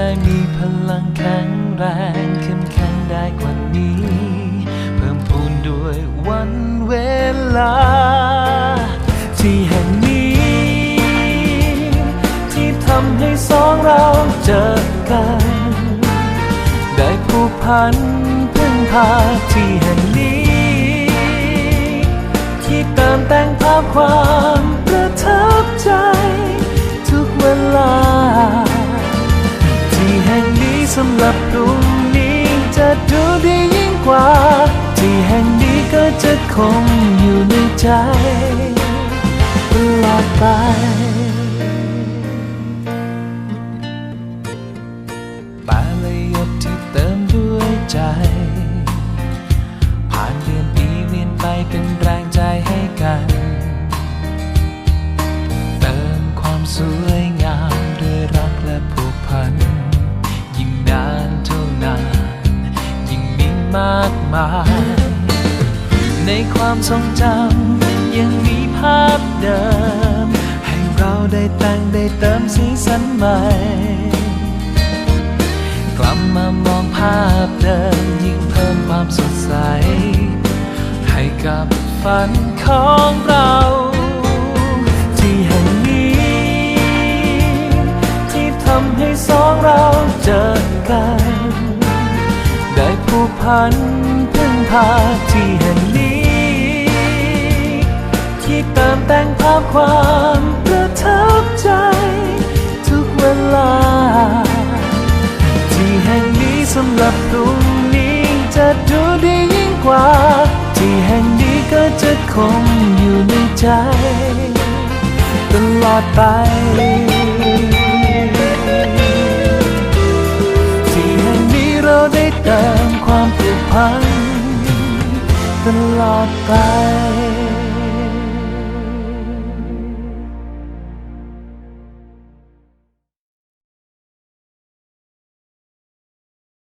ได้มีพลังแข็งแรงเข้มแข็งได้กว่านี้ เพิ่มพูนด้วยวันเวลา ที่แห่งนี้ ที่ทำให้สองเราเจอกัน ได้ผูกพันพึ่งพาที่แห่งนี้ ที่เติมแต่งภาพความประทับใจ วา ที่แห่งนี้ก็จะคงอยู่ในใจตลอดไปแต่ละหยดที่เติมด้วยใจ ผ่านเดือนปีเวียนไปเป็นแรงใจให้กัน เติมความสวย มากมาย ในความทรงจำยังมีภาพเดิม ให้เราได้แต่งได้เติมสีสันใหม่ กลับมามองภาพเดิมยิ่งเพิ่มความสดใส ให้กับฝันของเราที่แห่งนี้ ที่ทำให้สองเราเจอกัน พันพึ่งพาที่แห่งนี้ ที่เติมแต่งภาพความประทับใจ ทุกเวลา ที่แห่งนี้สำหรับตรงนี้จะดูดียิ่งกว่า ที่แห่งนี้ก็จะคงอยู่ในใจ ตลอดไป ตลอดไป